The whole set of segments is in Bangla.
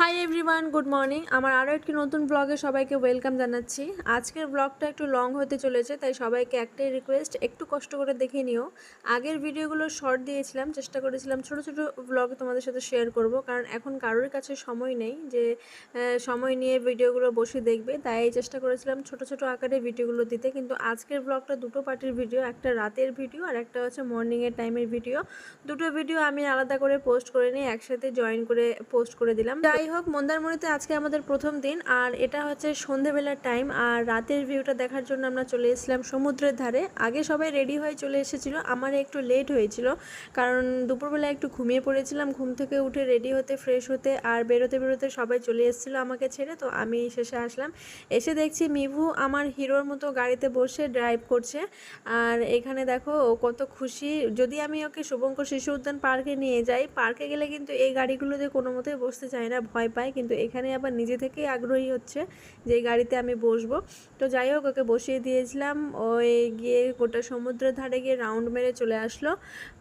হাই এভরিওয়ান গুড মর্নিং আমার আরও একটি নতুন ব্লগে সবাইকে ওয়েলকাম জানাচ্ছি। আজকের ব্লগটা একটু লং হতে চলেছে, তাই সবাইকে একটাই রিকোয়েস্ট একটু কষ্ট করে দেখে নিও। আগের ভিডিওগুলো শর্ট দিয়েছিলাম, চেষ্টা করেছিলাম ছোট ছোট ব্লগ তোমাদের সাথে শেয়ার করব, কারণ এখন কারোর কাছে সময় নেই যে সময় নিয়ে ভিডিওগুলো বসে দেখবে, তাই চেষ্টা করেছিলাম ছোট ছোট আকারে ভিডিওগুলো দিতে। কিন্তু আজকের ব্লগটা দুটো পার্টির ভিডিও একটা রাতের ভিডিও আর একটা হচ্ছে মর্নিংয়ের টাইমের ভিডিও দুটো ভিডিও আমি আলাদা করে পোস্ট করে নিয়ে একসাথে জয়েন করে পোস্ট করে দিলাম। যাই হোক মন্দারমণিতে আজকে আমাদের প্রথম দিন, আর এটা হচ্ছে সন্ধেবেলার টাইম আর রাতের ভিউটা দেখার জন্য আমরা চলে এসেছিলাম সমুদ্রের ধারে। আগে সবাই রেডি হয়ে চলে এসেছিল, আমার একটু লেট হয়েছিল, কারণ দুপুরবেলা একটু ঘুমিয়ে পড়েছিলাম, ঘুম থেকে উঠে রেডি হতে ফ্রেশ হতে, আর বেরোতে বেরোতে সবাই চলে এসেছিল আমাকে ছেড়ে, তো আমি শেষে আসলাম। এসে দেখছি মিভু আমার হিরোর মতো গাড়িতে বসে ড্রাইভ করছে, আর এখানে দেখো, ও কত খুশি। যদি আমি ওকে শুভঙ্কর শিশু উদ্যান পার্কে নিয়ে যাই পার্কে গেলে কিন্তু এই গাড়িগুলোতে কোনো মতেই বসতে চায় না ভয় পায়, কিন্তু এখানে আবার নিজে থেকেই আগ্রহী হচ্ছে যে গাড়িতে আমি বসবো। তো যাই হোক, ওকে বসিয়ে দিয়েছিলাম। ওই গিয়ে গোটা সমুদ্রের ধারে গিয়ে রাউন্ড মেরে চলে আসলো।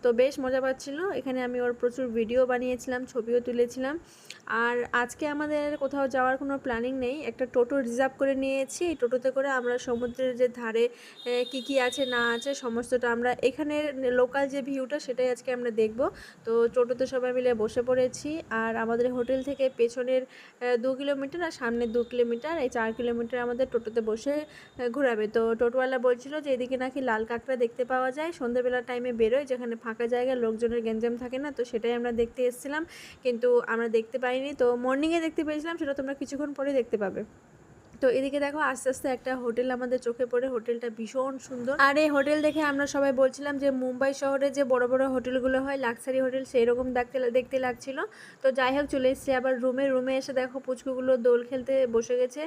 তো বেশ মজা পাচ্ছিল। এখানে আমি ওর প্রচুর ভিডিও বানিয়েছিলাম, ছবিও তুলেছিলাম। আর আজকে আমাদের কোথাও যাওয়ার কোনো প্ল্যানিং নেই। একটা টোটো রিজার্ভ করে নিয়েছি। এই টোটোতে করে আমরা সমুদ্রের যে ধারে কি কি আছে, না আছে, সমস্তটা আমরা এখানের লোকাল যে ভিউটা সেটাই আজকে আমরা দেখব। তো টোটোতে সবাই মিলে বসে পড়েছি। আর আমাদের হোটেল থেকে পেছনের দু কিলোমিটার আর সামনের দু কিলোমিটার, এই চার কিলোমিটার আমাদের টোটোতে বসে ঘোরাবে। তো টোটোওয়ালা বলছিল যে এদিকে নাকি লাল কাঁকড়া দেখতে পাওয়া যায়। সন্ধ্যেবেলার টাইমে বেরোয়, যেখানে ফাঁকা জায়গায় লোকজনের গেঞ্জাম থাকে না, তো সেটাই আমরা দেখতে এসেছিলাম। কিন্তু আমরা দেখতে পাইনি। তো মর্নিংয়ে দেখতে পেয়েছিলাম, সেটা তোমরা কিছুক্ষণ পরে দেখতে পাবে। তো এদিকে দেখো আস্তে আস্তে একটা হোটেল আমাদের চোখে পড়ে, হোটেলটা ভীষণ সুন্দর। আর এই হোটেল দেখে আমরা সবাই বলছিলাম যে মুম্বাই শহরে যে বড় বড় হোটেলগুলো হয় লাক্সারি হোটেল সেই রকম দেখতে দেখতে লাগছিল। তো যাই হোক চলে এসেছি আবার রুমে রুমে এসে দেখো পুচকুগুলো দোল খেলতে বসে গেছে।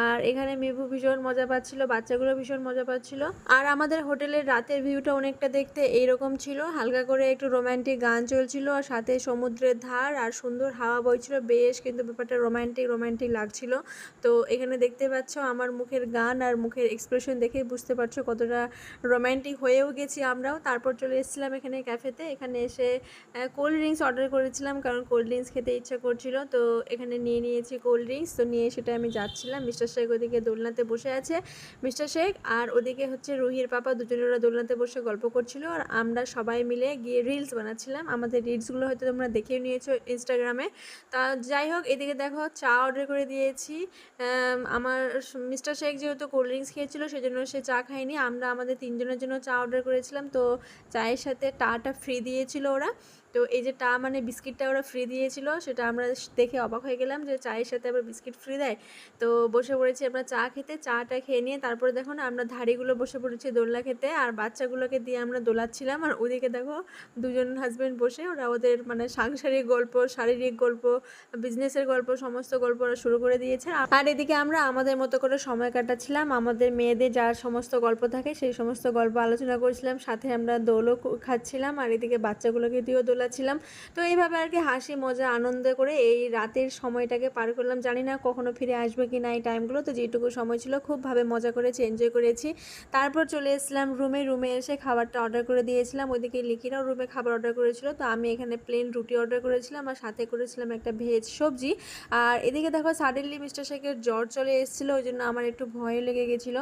আর এখানে মিভু ভীষণ মজা পাচ্ছিল, বাচ্চাগুলো ভীষণ মজা পাচ্ছিল। আর আমাদের হোটেলের রাতের ভিউটা অনেকটা দেখতে এইরকম ছিল। হালকা করে একটু রোমান্টিক গান চলছিল, আর সাথে সমুদ্রের ধার, আর সুন্দর হাওয়া বইছিল। বেশ কিন্তু ব্যাপারটা রোমান্টিক রোমান্টিক লাগছিল। তো এখানে দেখতে পাচ্ছ, আমার মুখের গান আর মুখের এক্সপ্রেশন দেখেই বুঝতে পারছ কতটা রোম্যান্টিক হয়েও গেছি আমরাও। তারপর চলে এসেছিলাম এখানে ক্যাফেতে এখানে এসে কোল্ড ড্রিঙ্কস অর্ডার করেছিলাম কারণ কোল্ড ড্রিঙ্কস খেতে ইচ্ছা করছিল। তো এখানে নিয়ে নিয়েছি কোল্ড ড্রিঙ্কস তো নিয়ে সেটা আমি যাচ্ছিলাম। মিস্টার শেখ ওদিকে দোলনাতে বসে আছে। মিস্টার শেখ আর ওদিকে হচ্ছে রুহির পাপা দুজনে ওরা দোলনাতে বসে গল্প করছিল। আর আমরা সবাই মিলে গিয়ে রিলস বানাচ্ছিলাম। আমাদের রিলসগুলো হয়তো তোমরা দেখেও নিয়েছো ইনস্টাগ্রামে তা যাই হোক, এদিকে দেখো চা অর্ডার করে দিয়েছি। আমার মিস্টার শেখ যেহেতু কোল্ড ড্রিঙ্কস খেয়েছিল, সেজন্য সে চা খায়নি। আমরা আমাদের তিনজনের জন্য চা অর্ডার করেছিলাম, তো চায়ের সাথে টাটা ফ্রি দিয়েছিল ওরা। তো এই যে টা মানে বিস্কিটটা ওরা ফ্রি দিয়েছিল, সেটা আমরা দেখে অবাক হয়ে গেলাম যে চায়ের সাথে আবার বিস্কিট ফ্রি দেয়। তো বসে পড়েছি আমরা চা খেতে, চাটা খেয়ে নিয়ে তারপরে দেখো না আমরা ধাড়িগুলো বসে পড়েছি দোলনা খেতে, আর বাচ্চাগুলোকে দিয়ে আমরা দোলাচ্ছিলাম। আর ওদিকে দেখো দুজন হাজব্যান্ড বসে ওরা ওদের মানে সাংসারিক গল্প, শারীরিক গল্প বিজনেসের গল্প, সমস্ত গল্প ওরা শুরু করে দিয়েছে। আর এদিকে আমরা আমাদের মতো করে সময় কাটাচ্ছিলাম। আমাদের মেয়েদের যার সমস্ত গল্প থাকে সেই সমস্ত গল্প আলোচনা করছিলাম। সাথে আমরা দোলও খাচ্ছিলাম। আর এদিকে বাচ্চাগুলোকে দিয়েও দোলাচ্ছিলাম তো এইভাবে আর কি হাসি, মজা, আনন্দ করে এই রাতের সময়টাকে পার করলাম। জানি না কখনো ফিরে আসবে কি না এই টাইমগুলো। তো যেটুকু সময় ছিল খুবভাবে মজা করেছি এনজয় করেছি। তারপর চলে এসেছিলাম রুমে। রুমে এসে খাবারটা অর্ডার করে দিয়েছিলাম। ওইদিকে লিখিরাও রুমে খাবার অর্ডার করেছিল। তো আমি এখানে প্লেন রুটি অর্ডার করেছিলাম আর সাথে করেছিলাম একটা ভেজ সবজি। আর এদিকে দেখো সাডেনলি মিস্টার শেখের জ্বর চলে এসেছিল, ওই জন্য আমার একটু ভয় লেগে গেছিল।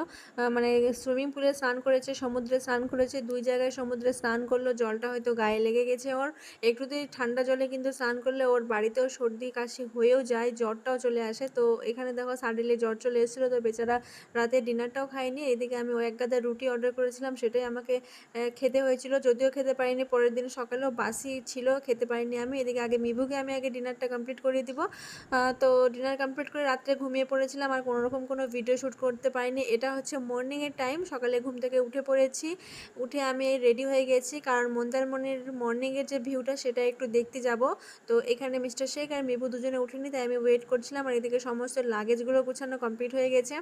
মানে সুইমিং পুলে স্নান করেছে, সমুদ্রে স্নান করেছে, দুই জায়গায় সমুদ্রে স্নান করল, জলটা হয়তো গায়ে লেগে গেছে ওর। একটুতেই ঠান্ডা জলে কিন্তু স্নান করলে ওর বাড়িতেও সর্দি কাশি হয়েও যায়, জ্বরটাও চলে আসে। তো এখানে দেখো সাডেনলি জ্বর চলে এসেছিল, তো বেচারা রাতে ডিনারটাও খায়নি। এদিকে আমি ও এক গাদা রুটি অর্ডার করেছিলাম, সেটাই আমাকে খেতে হয়েছিল। যদিও খেতে পারিনি, পরের দিন সকালেও বাসি ছিল, খেতে পারিনি আমি। এদিকে আগে মিভুকে আমি আগে ডিনারটা কমপ্লিট করিয়ে দিব। তো ডিনার কমপ্লিট করে রাত্রে ঘুমিয়ে পড়েছিলাম আর কোনো রকম কোনো ভিডিও শ্যুট করতে পারিনি। এটা হচ্ছে মর্নিংয়ের টাইম সকালে ঘুম থেকে উঠে পড়েছি। উঠে আমি রেডি হয়ে গেছি, কারণ মন্দারমণির মর্নিংয়ের যে ভিউটা সেটা একটু দেখতে যাব। তো এখানে মিস্টার শেখ আর মেবু দুজনে উঠেনি, তাই আমি ওয়েট করছিলাম আর এদিকে সমস্ত লাগেজগুলো গুছানো কমপ্লিট হয়ে গেছে।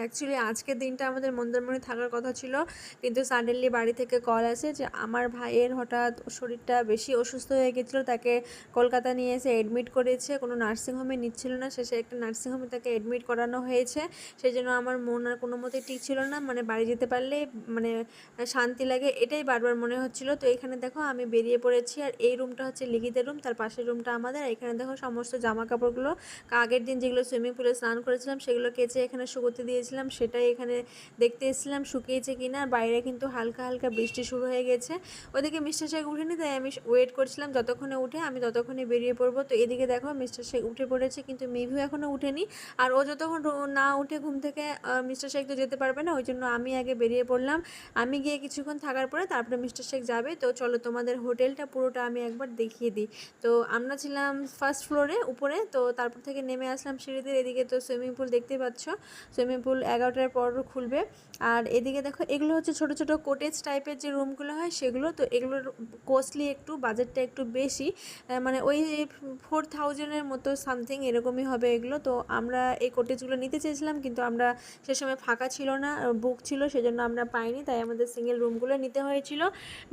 অ্যাকচুয়ালি আজকের দিনটা আমাদের মন্দারমণি থাকার কথা ছিল। কিন্তু সাডেনলি বাড়ি থেকে কল আসে যে, আমার ভাইয়ের হঠাৎ শরীরটা বেশি অসুস্থ হয়ে গেছিল। তাকে কলকাতা নিয়ে এসে অ্যাডমিট করেছে। কোনো নার্সিংহোমে নিচ্ছিল না। শেষে একটা নার্সিংহোমে তাকে অ্যাডমিট করানো হয়েছে। সেই জন্য আমার মন আর কোনো মতে ঠিক ছিল না। মানে বাড়ি যেতে পারলে মানে শান্তি লাগে, এটাই বারবার মনে হচ্ছিল। তো এখানে দেখো, আমি বেরিয়ে পড়েছি। আর এই রুমটা হচ্ছে লিখিতের রুম তার পাশের রুমটা আমাদের। আর এখানে দেখো, সমস্ত জামা কাপড়গুলো আগের দিন যেগুলো সুইমিং পুলে স্নান করেছিলাম, সেগুলো কেচে এখানে শুকোতে দিয়েছিলাম সেটাই এখানে দেখতে এসেছিলাম, শুকিয়েছে কিনা বাইরে কিন্তু হালকা হালকা বৃষ্টি শুরু হয়ে গেছে। ওদিকে মিস্টার শেখ উঠেনি, তাই আমি ওয়েট করছিলাম, যতক্ষণে উঠে আমি ততক্ষণে বেরিয়ে পড়ব। তো এদিকে দেখো মিস্টার শেখ উঠে পড়েছে, কিন্তু মিভু এখনও উঠেনি। আর ও যতক্ষণ না উঠে ঘুম থেকে মিস্টার শেখ তো যেতে পারবে না, ওই জন্য আমি আগে বেরিয়ে পড়লাম। আমি গিয়ে কিছুক্ষণ থাকার পরে তারপরে মিস্টার শেখ যাবে। তো চলো তোমাদের হোটেলটা পুরোটা আমি একবার দেখিয়ে দিই। তো আমরা ছিলাম ফার্স্ট ফ্লোরে উপরে, তো তারপর থেকে নেমে আসলাম সিঁড়িতে। এদিকে তো সুইমিং পুল দেখতেই পাচ্ছ সুইমিং পুল এগারোটার পর খুলবে। আর এদিকে দেখো, এগুলো হচ্ছে ছোট ছোট কোটেজ টাইপের যে রুমগুলো হয় সেগুলো, তো এগুলোর কস্টলি একটু বাজেটটা একটু বেশি। মানে ওই ফোর থাউজেন্ডের মতো সামথিং এরকমই হবে এগুলো। তো আমরা এই কোটেজগুলো নিতে চেয়েছিলাম, কিন্তু আমরা সে সময় ফাঁকা ছিল না বুক ছিল, সেজন্য আমরা পাইনি, তাই আমাদের সিঙ্গেল রুমগুলো নিতে হয়েছিল।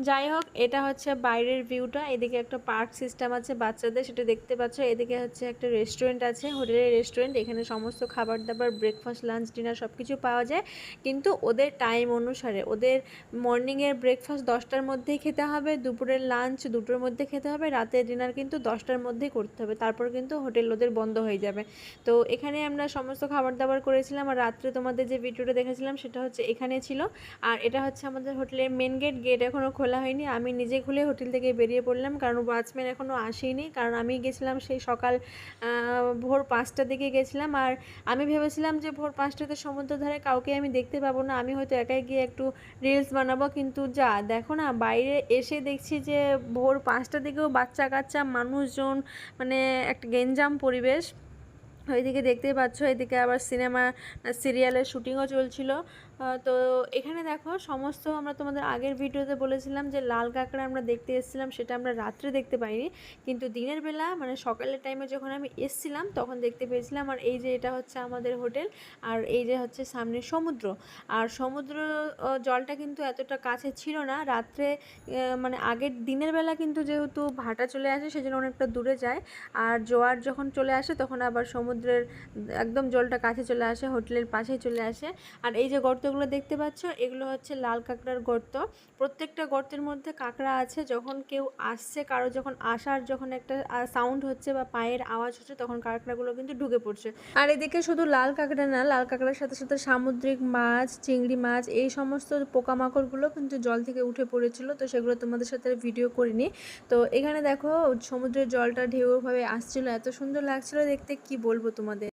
যাই হোক, এটা হচ্ছে বাইরের ভিউটা এদিকে একটা পার্ক সিস্টেম আছে বাচ্চাদের, সেটা দেখতে পাচ্ছ। এদিকে হচ্ছে একটা রেস্টুরেন্ট আছে, হোটেলের রেস্টুরেন্ট এখানে সমস্ত খাবার দাবার ব্রেকফাস্ট লাঞ্চ সব কিছু পাওয়া যায়। কিন্তু ওদের টাইম অনুসারে, ওদের মর্নিংয়ের ব্রেকফাস্ট দশটার মধ্যেই খেতে হবে, দুপুরের লাঞ্চ দুটোর মধ্যে খেতে হবে, রাতের ডিনার কিন্তু দশটার মধ্যেই করতে হবে, তারপর কিন্তু হোটেল ওদের বন্ধ হয়ে যাবে। তো এখানে আমরা সমস্ত খাবার দাবার করেছিলাম আর রাত্রে তোমাদের যে ভিডিওটা দেখেছিলাম সেটা হচ্ছে এখানে ছিল। আর এটা হচ্ছে আমাদের হোটেলের মেন গেট গেট এখনও খোলা হয়নি। আমি নিজে খুলে হোটেল থেকে বেরিয়ে পড়লাম কারণ ওয়াচম্যান এখনও আসেনি, কারণ আমি গেছিলাম সেই সকাল ভোর পাঁচটার দিকে গেছিলাম। আর আমি ভেবেছিলাম যে ভোর পাঁচটাতে সমুদ্র ধারে কাউকে আমি দেখতে পাবো না, আমি হয়তো একাই গিয়ে একটু রিলস বানাবো। কিন্তু যা, দেখো না, বাইরে এসে দেখছি যে ভোর পাঁচটা দিকেও বাচ্চা কাচ্চা মানুষজন মানে একটা গেঞ্জাম পরিবেশ। ওইদিকে দেখতেই পাচ্ছ, এদিকে আবার সিনেমা, সিরিয়ালের শুটিংও চলছিল। তো এখানে দেখো, সমস্ত আমরা তোমাদের আগের ভিডিওতে বলেছিলাম যে লাল কাঁকড়া আমরা দেখতে এসেছিলাম, সেটা আমরা রাত্রে দেখতে পাইনি। কিন্তু দিনের বেলা মানে সকালের টাইমে যখন আমি এসছিলাম, তখন দেখতে পেয়েছিলাম, আর এই যে এটা হচ্ছে আমাদের হোটেল, আর এই যে হচ্ছে সামনে সমুদ্র। আর সমুদ্র জলটা কিন্তু এতটা কাছে ছিল না, রাত্রে মানে আগের দিনের বেলা কিন্তু যেহেতু ভাটা চলে আসে, সেজন্য অনেকটা দূরে যায়। আর জোয়ার যখন চলে আসে, তখন আবার সমুদ্রের, একদম জলটা কাছে চলে আসে, হোটেলের পাশেই চলে আসে। আর এই যে গর্তগুলো দেখতে পাচ্ছ। এগুলো হচ্ছে লাল কাঁকড়ার গর্ত। প্রত্যেকটা গর্তের মধ্যে কাঁকড়া আছে। যখন কেউ আসছে, কারও যখন আসার যখন একটা সাউন্ড হচ্ছে বা পায়ের আওয়াজ হচ্ছে, তখন কাঁকড়াগুলো কিন্তু ঢুকে পড়ছে। আর এদিকে শুধু লাল কাঁকড়া না, লাল কাঁকড়ার সাথে সাথে সামুদ্রিক মাছ, চিংড়ি মাছ, এই সমস্ত পোকামাকড়গুলো কিন্তু জল থেকে উঠে পড়েছিল। তো সেগুলো তোমাদের সাথে ভিডিও করিনি। তো এখানে দেখো, সমুদ্রের জলটা ঢেউভাবে আসছিল। এত সুন্দর লাগছিল দেখতে, কি বলব তোমাদের?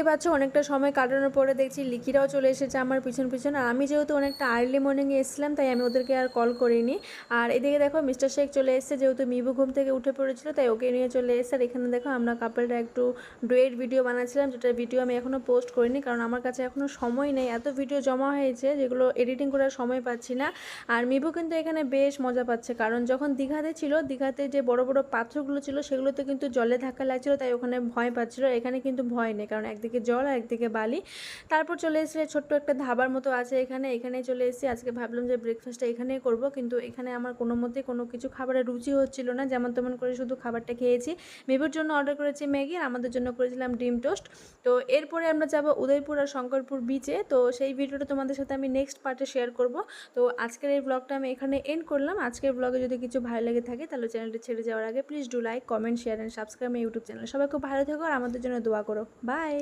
দেখতেই পাচ্ছ অনেকটা সময় কাটানোর পরে দেখছি লিকিরাও চলে এসেছে আমার পিছন পিছন। আর আমি যেহেতু অনেকটা আর্লি মর্নিংয়ে এসেছিলাম, তাই আমি ওদেরকে আর কল করিনি। আর এদিকে দেখো মিস্টার শেখ চলে এসেছে, যেহেতু মিবু ঘুম থেকে উঠে পড়েছিল, তাই ওকে নিয়ে চলে এসেছে। আর এখানে দেখো আমরা কাপলটা একটু ডুয়েট ভিডিও বানাচ্ছিলাম যেটা ভিডিও আমি এখনও পোস্ট করিনি, কারণ আমার কাছে এখনও সময় নেই। এত ভিডিও জমা হয়েছে, যেগুলো এডিটিং করার সময় পাচ্ছি না। আর মিবু কিন্তু এখানে বেশ মজা পাচ্ছে, কারণ যখন দীঘাতে ছিল, দীঘাতে যে বড় বড় পাথরগুলো ছিল, সেগুলোতে কিন্তু জলে ধাক্কা লাগছিল, তাই ওখানে ভয় পাচ্ছিল। এখানে কিন্তু ভয় নেই, কারণ একদিকে জল আর একদিকে বালি। তারপর চলে এসেছে, ছোট্ট একটা ধাবার মতো আছে এখানে। এখানে চলে এসেছি। আজকে ভাবলাম যে ব্রেকফাস্টটা এখানেই করব, কিন্তু এখানে আমার কোনো মতে কোনো কিছু খাবারের রুচি হচ্ছিল না। যেমন তেমন করে শুধু খাবারটা খেয়েছি। মেবুর জন্য অর্ডার করেছি ম্যাগি আর আমাদের জন্য করেছিলাম ডিম টোস্ট। তো এরপরে আমরা যাব উদয়পুর আর শঙ্করপুর বিচে তো সেই ভিডিওটা তোমাদের সাথে আমি নেক্সট পার্টে শেয়ার করব। তো আজকের এই ব্লগটা আমি এখানে এন্ড করলাম। আজকের ব্লগে যদি কিছু ভালো লেগে থাকে, তাহলে চ্যানেলটি ছেড়ে যাওয়ার আগে please do like comment share and subscribe YouTube channel সবাই খুব ভালো থাকো আর আমাদের জন্য দোয়া করো। বাই